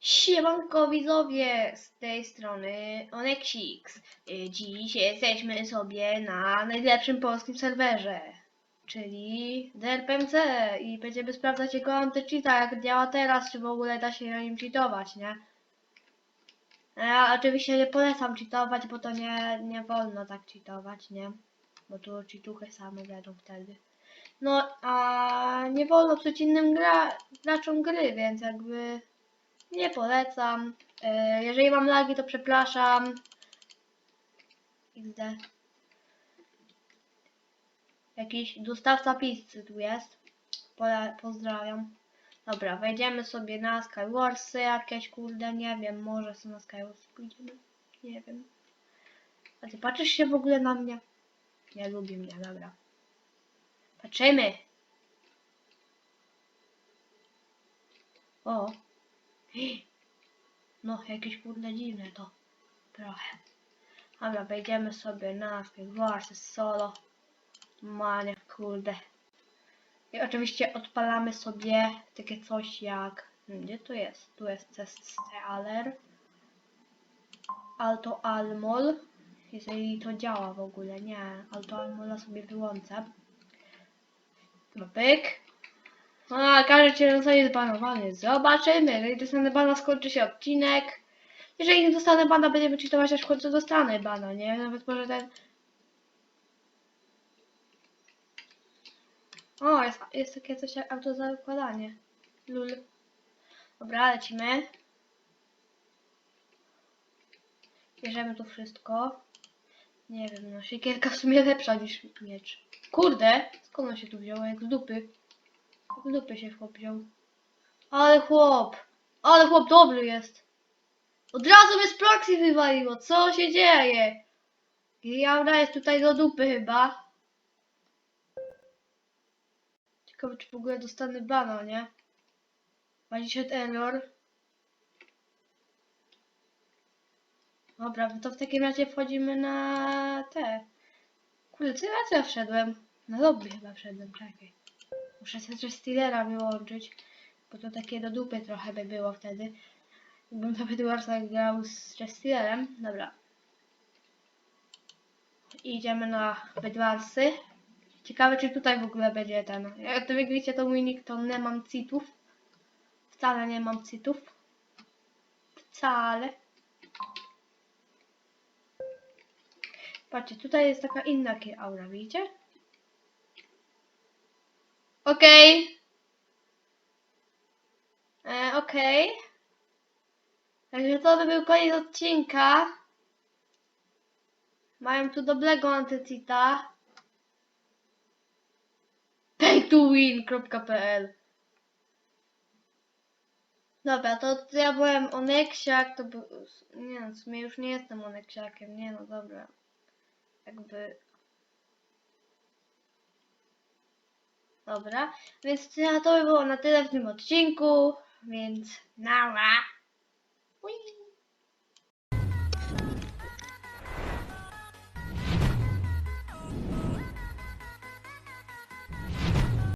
Siemanko widzowie, z tej strony Onexix. Y, Dziś jesteśmy sobie na najlepszym polskim serwerze, czyli DRPMC i będziemy sprawdzać jego antycheata, jak działa teraz, czy w ogóle da się nim cheatować, nie? Ja oczywiście nie polecam cheatować, bo to nie, nie wolno tak cheatować, nie? Bo tu cheatuchy same będą wtedy. No, a nie wolno psuć innym gra graczom gry, więc jakby nie polecam. E, Jeżeli mam lagi, to przepraszam. XD. Jakiś dostawca pizzy tu jest. Pozdrawiam. Dobra, wejdziemy sobie na Skywarsy jakieś, kurde, nie wiem, może sobie na Skywarsy pójdziemy. Nie wiem. A ty patrzysz się w ogóle na mnie? Nie lubi mnie, dobra. Patrzymy. O. No, jakieś kurde dziwne to. Trochę. Dobra, wejdziemy sobie na Skywars solo. Manie, kurde. I oczywiście odpalamy sobie takie coś jak... hmm, Gdzie to jest? Tu jest Cestaler. Alto Almol. Jeżeli to działa w ogóle. Nie, Alto Almola sobie wyłączę. No pyk. A, każdy cię zostanie zbanowany. Zobaczymy. Jeżeli dostanę bana, skończy się odcinek. Jeżeli nie dostanę bana, będziemy czytować, aż w końcu dostanę bana, nie? Nawet może ten... O, jest, jest takie coś jak autozakładanie. Lul. Dobra, lecimy. Bierzemy tu wszystko. Nie wiem, no siekierka w sumie lepsza niż miecz. Kurde, skąd on się tu wziął? Jak z dupy. W dupy się chłop wziął. Ale chłop! Ale chłop dobry jest! Od razu mnie z proxy wywaliło! Co się dzieje? Giliaura jest tutaj do dupy chyba. Ciekawe czy w ogóle dostanę bana, nie? Wali się error. Dobra, no to w takim razie wchodzimy na te. Kurde, co ja wszedłem? Na lobby chyba wszedłem, czekaj. Muszę sobie Steelera wyłączyć, bo to takie do dupy trochę by było wtedy. Jakbym to Bedwarsa grał z Steelerem. Dobra. Idziemy na Bedwarsy. Ciekawe, czy tutaj w ogóle będzie ten. Jak to widzicie, to mój nick to nie mam citów. Wcale nie mam citów. Wcale. Patrzcie, tutaj jest taka inna aura, widzicie? Okej. E, Okej. Także to by był koniec odcinka. Mają tu dobrego antycita. paytowin.pl Dobra, to ja byłem Oneksiak, to był... Nie no, w sumie już nie jestem Oneksiakiem, nie no dobra. Jakby... Dobra, więc to by było na tyle w tym odcinku, więc nara.